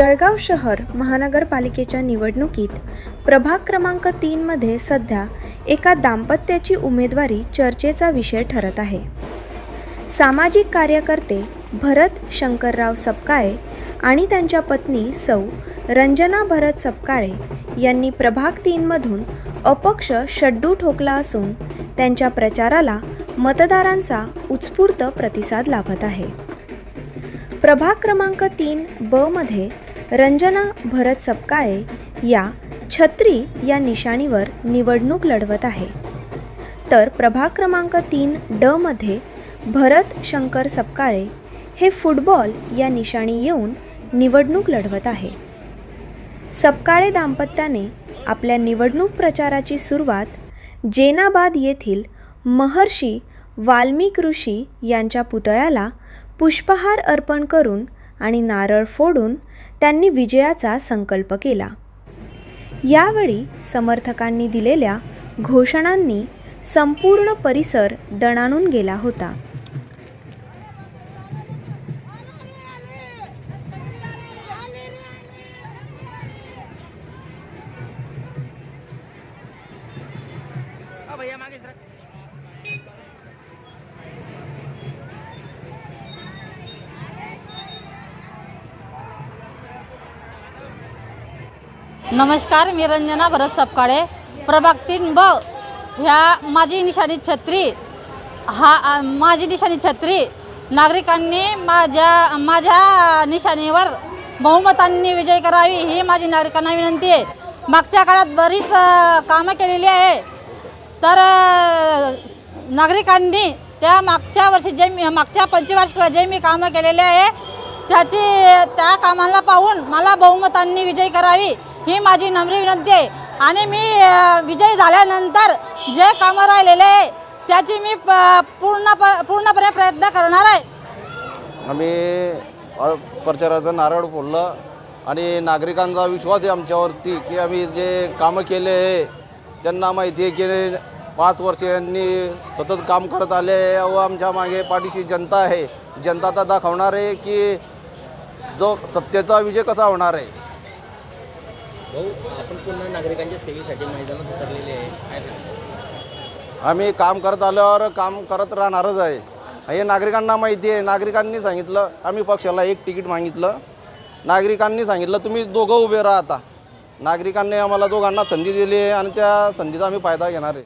जळगाव शहर महानगरपालिकेच्या निवडणुकीत प्रभाग क्रमांक तीनमध्ये सध्या एका दाम्पत्याची उमेदवारी चर्चेचा विषय ठरत आहे. सामाजिक कार्यकर्ते भरत शंकरराव सपकाळे आणि त्यांच्या पत्नी सौ रंजना भरत सपकाळे यांनी प्रभाग तीनमधून अपक्ष शड्डू ठोकला असून त्यांच्या प्रचाराला मतदारांचा उत्स्फूर्त प्रतिसाद लाभत आहे. प्रभाग क्रमांक तीन ब मध्ये रंजना भरत सपकाळे या छत्री या निशाणीवर निवडणूक लढवत आहे. तर प्रभाग क्रमांक तीन ड मध्ये भरत शंकर सपकाळे हे फुटबॉल या निशाणी येऊन निवडणूक लढवत आहे. सपकाळे दाम्पत्याने आपल्या निवडणूक प्रचाराची सुरुवात जेनाबाद येथील महर्षी वाल्मिक ऋषी यांच्या पुतळ्याला पुष्पहार अर्पण करून आणि नारळ फोडून त्यांनी विजयाचा संकल्प केला. यावेळी समर्थकांनी दिलेल्या घोषणांनी संपूर्ण परिसर दणाणून गेला होता. भैया मागे नमस्कार मी रंजना भरत सपकाळे. प्रभाग तीन ब ह्या माझी निशाणी छत्री हा माझी निशाणी छत्री नागरिकांनी माझ्या माझ्या निशाणीवर बहुमतांनी विजय करावी ही माझी नागरिकांना विनंती आहे. मागच्या काळात बरीच कामं केलेली आहे. तर नागरिकांनी त्या मागच्या वर्षी जे मी मागच्या पंचवार्षिकला जे मी कामं केलेले आहे त्याची त्या कामाला पाहून मला बहुमतांनी विजय करावी. ही माझी नम्र विनंती आहे. आणि मी विजयी झाल्यानंतर जे कामं राहिलेले आहे त्याची मी प- पूर्ण पूर्णपणे प्रयत्न करणार आहे. आम्ही प्रचाराचं नारळ फोडलं आणि नागरिकांचा विश्वास आहे आमच्यावरती की आम्ही जे कामं केले आहे त्यांना माहिती आहे की पाच वर्ष यांनी सतत काम करत आले व आमच्या मागे पाठीशी जनता आहे. जनता आता दाखवणार आहे की जो सत्तेचा विजय कसा होणार आहे. भाऊ आपण पुन्हा नागरिकांच्या सेवेसाठी मैदानात उतरलेले आहे. काय सांगता? आम्ही काम करत आल्यावर काम करत राहणारच आहे. हे नागरिकांना माहिती आहे. नागरिकांनी सांगितलं आम्ही पक्षाला एक तिकीट मागितलं. नागरिकांनी सांगितलं तुम्ही दोघं उभे राहा आता. नागरिकांनी आम्हाला दोघांना संधी दिली आहे आणि त्या संधीचा आम्ही फायदा घेणार आहे.